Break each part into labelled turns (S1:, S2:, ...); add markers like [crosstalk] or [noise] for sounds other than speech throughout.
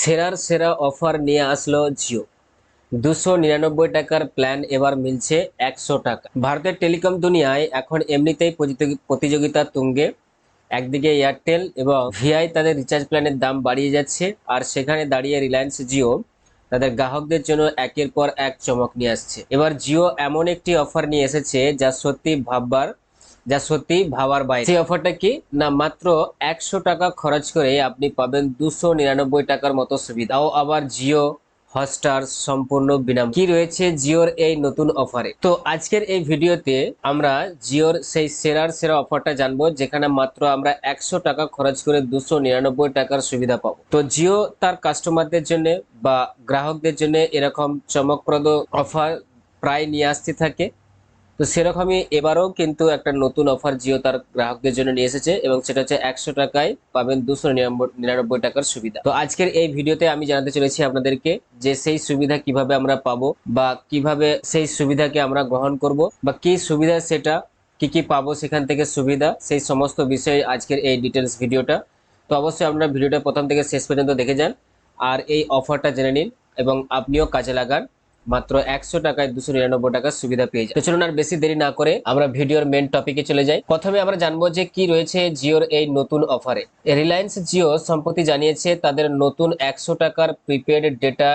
S1: সেরার সেরা অফার নিয়ে আসলো জিও। দুশো নিরানব্বই টাকার প্ল্যান এবার মিলছে একশো টাকা। ভারতের টেলিকম দুনিয়ায় এখন এমনিতেই প্রতিযোগি- প্রতিযোগিতা তুঙ্গে। একদিকে এয়ারটেল এবং ভিআই তাদের রিচার্জ প্ল্যানের দাম বাড়িয়ে যাচ্ছে, আর সেখানে দাঁড়িয়ে রিলায়েন্স জিও তাদের গ্রাহকদের জন্য একের পর এক চমক নিয়ে আসছে। এবার জিও এমন একটি অফার নিয়ে এসেছে যা সত্যি ভাববার যা সত্যি ভাবার বাইরে। সেই অফারটা কি? না, মাত্র একশো টাকা খরচ করে আপনি পাবেন দুশো নিরানব্বই টাকার মতো সুবিধা। সুবিধাও আবার জিও হটস্টার সম্পূর্ণ বিনামূল্যে কি রয়েছে জিওর এই নতুন অফারে? তো আজকের এই ভিডিওতে আমরা জিওর সেই সেরার সেরা অফারটা জানব, যেখানে মাত্র আমরা একশো টাকা খরচ করে দুশো নিরানব্বই টাকার সুবিধা পাবো। তো জিও তার কাস্টমারদের জন্য বা গ্রাহকদের জন্য এরকম চমকপ্রদ অফার প্রায় নিয়ে আসতে থাকে। তো সেরকমই এবারও কিন্তু একটা নতুন অফার জিও তার গ্রাহকদের জন্য নিয়ে এসেছে এবং সেটা হচ্ছে একশো টাকায় পাবেন দুশো নিরানব্বই টাকার সুবিধা। তো আজকের এই ভিডিওতে আমি জানাতে চলেছি আপনাদেরকে যে সেই সুবিধা কীভাবে আমরা পাবো বা কীভাবে সেই সুবিধাকে আমরা গ্রহণ করব বা কি সুবিধা সেটা, কি কি পাবো সেখান থেকে সুবিধা, সেই সমস্ত বিষয়ে আজকের এই ডিটেলস ভিডিওটা। তো অবশ্যই আপনারা ভিডিওটা প্রথম থেকে শেষ পর্যন্ত দেখে যান আর এই অফারটা জেনে নিন এবং আপনিও কাজে লাগান। মাত্র একশো টাকায় দুশো নিরানব্বই টাকার সুবিধা পেয়ে যায়। চলুন আর বেশি দেরি না করে আমরা ভিডিওর মেন টপিকে চলে যাই। প্রথমে আমরা জানব যে কি রয়েছে জিওর এই নতুন অফারে রিলায়েন্স জিও সম্প্রতি জানিয়েছে তাদের নতুন একশো টাকার prepaid data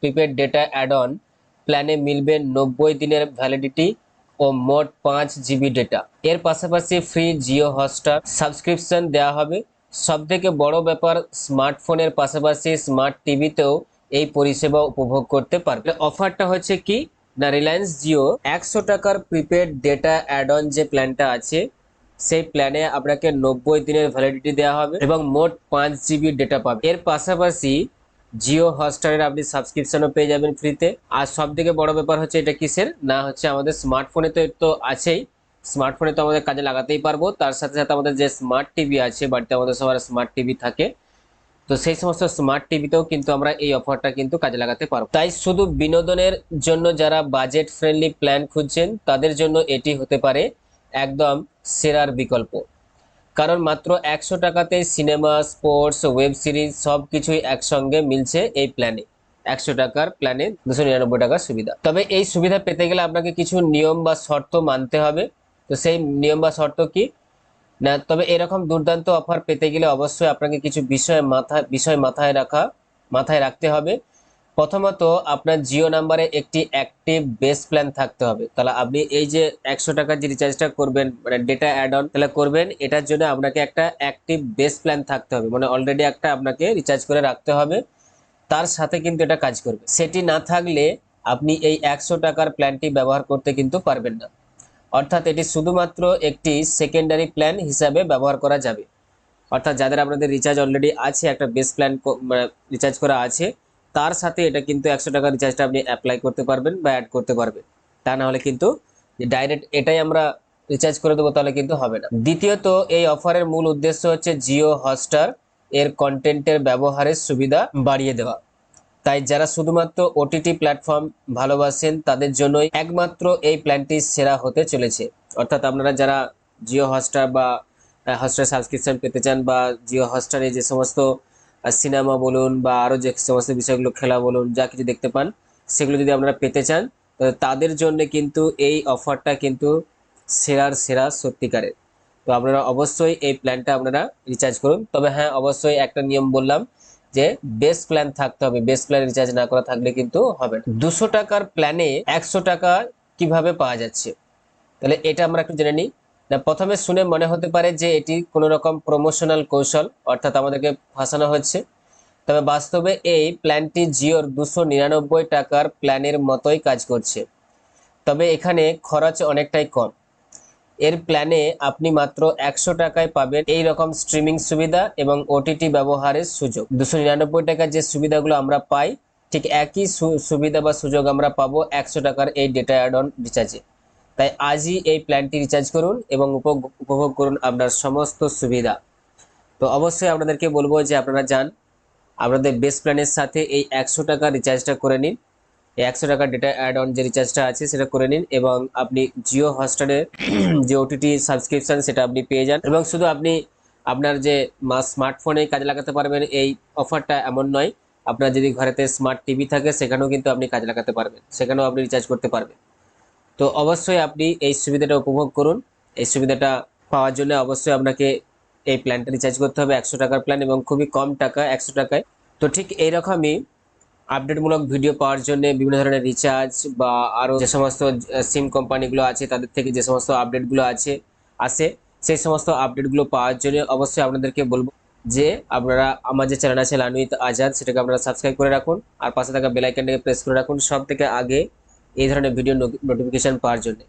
S1: prepaid data add on প্ল্যানে মিলবে নব্বই দিনের ভ্যালিডিটি ও মোট পাঁচ জিবি ডেটা এর পাশাপাশি ফ্রি জিও হটস্টার সাবস্ক্রিপশন দেওয়া হবে। সব থেকে বড় ব্যাপার স্মার্টফোনের পাশাপাশি স্মার্ট টিভিতেও এই পরিষেবা উপভোগ করতে পারবে। অফারটা হচ্ছে কি? না রিলায়েন্স জিও একশো টাকার প্রিপেড ডেটা অ্যাড অন যে প্ল্যানটা আছে, সেই প্ল্যানে আপনাকে নব্বই দিনের ভ্যালিডিটি দেওয়া হবে এবং মোট পাঁচ জিবি ডেটা পাবে। এর পাশাপাশি জিও হটস্টারের আপনি সাবস্ক্রিপশনও পেয়ে যাবেন ফ্রিতে আর সব থেকে বড় ব্যাপার হচ্ছে এটা কিসের? না, হচ্ছে আমাদের স্মার্টফোনে তো তো আছেই। স্মার্টফোনে তো আমাদের কাজে লাগাতেই পারব। তার সাথে সাথে আমাদের যে স্মার্ট টিভি আছে, বাড়িতে আমাদের সবার স্মার্ট টিভি থাকে। তো সেই সমস্ত স্মার্ট টিভিতেও কিন্তু আমরা এই অফারটা কিন্তু কাজে লাগাতে পারব। তাই শুধু বিনোদনের জন্য যারা বাজেট ফ্রেন্ডলি প্ল্যান খুঁজছেন, তাদের জন্য এটি হতে পারে একদম সেরার বিকল্প। কারণ মাত্র একশো টাকাতে সিনেমা স্পোর্টস ওয়েব সিরিজ সব কিছুই একসঙ্গে মিলছে এই প্ল্যানে একশো টাকার প্ল্যানে দুশো নিরানব্বই টাকার সুবিধা। তবে এই সুবিধা পেতে গেলে আপনাকে কিছু নিয়ম বা শর্ত মানতে হবে। তো সেই নিয়ম বা শর্ত কি? না, তবে এরকম দুর্দান্ত অফার পেতে গেলে অবশ্যই আপনাকে কিছু বিষয় মাথায় বিষয় মাথায় রাখা, মাথায় রাখতে হবে। প্রথমত, আপনার জিও নাম্বারে একটি অ্যাক্টিভ বেস প্ল্যান থাকতে হবে। তাহলে আপনি এই যে একশো টাকার যে রিচার্জটা করবেন মানে ডেটা অ্যাড অন তাহলে করবেন, এটার জন্য আপনাকে একটা অ্যাক্টিভ বেস প্ল্যান থাকতে হবে। মানে অলরেডি একটা আপনাকে রিচার্জ করে রাখতে হবে। তার সাথে কিন্তু এটা কাজ করবে। সেটি না থাকলে আপনি এই একশো টাকার প্ল্যানটি ব্যবহার করতে কিন্তু পারবেন না। অর্থাৎ এটি শুধুমাত্র একটি সেকেন্ডারি প্ল্যান হিসাবে ব্যবহার করা যাবে। অর্থাৎ যাদের আপনাদের রিচার্জ অলরেডি আছে, একটা বেস প্ল্যান রিচার্জ করা আছে, তার সাথে এটা কিন্তু একশো টাকা রিচার্জটা আপনি অ্যাপ্লাই করতে পারবেন বা অ্যাড করতে পারবেন। তা না হলে কিন্তু ডাইরেক্ট এটাই আমরা রিচার্জ করে দেবো তাহলে কিন্তু হবে না। দ্বিতীয়ত, এই অফারের মূল উদ্দেশ্য হচ্ছে জিও হটস্টার এর কন্টেন্টের ব্যবহারের সুবিধা বাড়িয়ে দেওয়া। তাই যারা শুধুমাত্র ওটিটি প্ল্যাটফর্ম ভালোবাসেন, তাদের জন্যই একমাত্র এই প্ল্যানটি সেরা হতে চলেছে। অর্থাৎ আপনারা যারা জিও হটস্টার বা হটস্টার সাবস্ক্রিপশন পেতে চান বা জিও হটস্টারে যে সমস্ত সিনেমা বলুন বা আরও যে সমস্ত বিষয়গুলো, খেলা বলুন, যা কিছু দেখতে পান, সেগুলো যদি আপনারা পেতে চান তাদের জন্য কিন্তু এই অফারটা কিন্তু সেরার সেরা সত্যিকারের। তো আপনারা অবশ্যই এই প্ল্যানটা আপনারা রিচার্জ করুন। তবে হ্যাঁ অবশ্যই একটা নিয়ম বললাম যে বেস প্ল্যান থাকতে হবে বেস প্ল্যান রিচার্জ না করা থাকলে কিন্তু হবে না। দুশো টাকার প্ল্যানে একশো টাকা কীভাবে পাওয়া যাচ্ছে? তাহলে এটা আমরা একটু জেনে নিই। না, প্রথমে শুনে মনে হতে পারে যে এটি কোনো রকম প্রমোশনাল কৌশল, অর্থাৎ আমাদেরকে ফাঁসানো হচ্ছে। তবে বাস্তবে এই প্ল্যানটি জিওর দুশো নিরানব্বই টাকার প্ল্যানের মতোই কাজ করছে। তবে এখানে খরচ অনেকটাই কম। এর প্ল্যানে আপনি মাত্র একশো টাকায় পাবেন এই রকম স্ট্রিমিং সুবিধা এবং ওটিটি ব্যবহারের সুযোগ। দুশো নিরানব্বই টাকার যে সুবিধাগুলো আমরা পাই, ঠিক একই সুবিধা বা সুযোগ আমরা পাবো একশো টাকার এই ডেটা অ্যাড অন রিচার্জে তাই আজই এই প্ল্যানটি রিচার্জ করুন এবং উপভোগ- করুন আপনার সমস্ত সুবিধা। তো অবশ্যই আপনাদেরকে বলব যে আপনারা যান, আপনাদের বেস্ট প্ল্যানের সাথে এই একশো টাকা রিচার্জটা করে নিন। একশো টাকা ডেটা অ্যাড অন যে রিচার্জটা আছে, সেটা করে নিন এবং আপনি জিও হটস্টারের [clears throat] যে ওটিটি সাবস্ক্রিপশন সেটা আপনি পেয়ে যান। এবং শুধু আপনি আপনার যে স্মার্টফোনে কাজে লাগাতে পারবেন, এই অফারটা এমন নয়। আপনার যদি ঘরেতে স্মার্ট টিভি থাকে, সেখানেও কিন্তু আপনি কাজে লাগাতে পারবেন। সেখানেও আপনি রিচার্জ করতে পারবেন। তো অবশ্যই আপনি এই সুবিধাটা উপভোগ করুন। এই সুবিধাটা পাওয়ার জন্য অবশ্যই আপনাকে এই প্ল্যানটা রিচার্জ করতে হবে। একশো টাকার প্ল্যান এবং খুবই কম টাকা, একশো টাকায়। তো ঠিক এইরকমই আপডেটমূলক ভিডিও পাওয়ার জন্য বিভিন্ন ধরনের রিচার্জ বা আরও যে সমস্ত সিম কোম্পানিগুলো আছে, তাদের থেকে যে সমস্ত আপডেটগুলো আছে, আসে, সেই সমস্ত আপডেটগুলো পাওয়ার জন্য অবশ্যই আপনাদেরকে বলব যে আপনারা আমার যে চ্যানেল আছে লানুইত আজাদ, সেটাকে আপনারা সাবস্ক্রাইব করে রাখুন আর পাশে থাকা বেলাইকানটাকে প্রেস করে রাখুন সব থেকে আগে এই ধরনের ভিডিও নোটিফিকেশন পাওয়ার জন্য।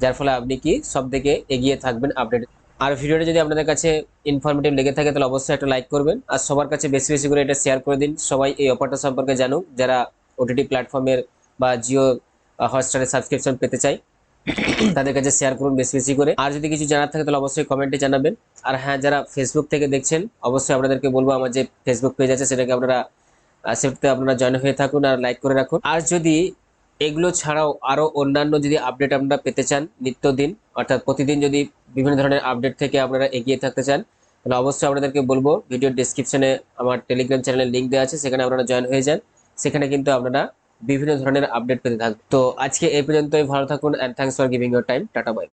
S1: যার ফলে আপনি কি সব থেকে এগিয়ে থাকবেন আপডেট আর ভিডিওটা যদি আপনাদের কাছে ইনফরমেটিভ লেগে থাকে, তাহলে অবশ্যই একটা লাইক করবেন। আর সবার কাছে বেশি বেশি করে এটা শেয়ার করে দিন। সবাই এই অফারটা সম্পর্কে জানুক, যারা ওটিটি প্ল্যাটফর্মের বা জিও হটস্টারের সাবস্ক্রিপশন পেতে চায়, তাদের কাছে শেয়ার করুন বেশি বেশি করে। আর যদি কিছু জানার থাকে, তাহলে অবশ্যই কমেন্টে জানাবেন। আর হ্যাঁ যারা ফেসবুক থেকে দেখছেন, অবশ্যই আপনাদেরকে বলব, আমার যে ফেসবুক পেজ আছে, সেটাকে আপনারা সেটাতে আপনারা জয়েন হয়ে থাকুন আর লাইক করে রাখুন। আর যদি এগুলো ছাড়াও আরও অন্যান্য যদি আপডেট আপনারা পেতে চান নিত্যদিন, অর্থাৎ প্রতিদিন যদি বিভিন্ন ধরনের আপডেট থেকে আপনারা এগিয়ে থাকতে চান, তাহলে অবশ্যই আপনাদেরকে বলব ভিডিও ডিসক্রিপশনে আমার টেলিগ্রাম চ্যানেলের লিঙ্ক দেওয়া আছে, সেখানে আপনারা জয়েন হয়ে যান। সেখানে কিন্তু আপনারা বিভিন্ন ধরনের আপডেট পেতে থাকবেন তো আজকে এই পর্যন্তই, ভালো থাকুন and thanks for giving your time tata bye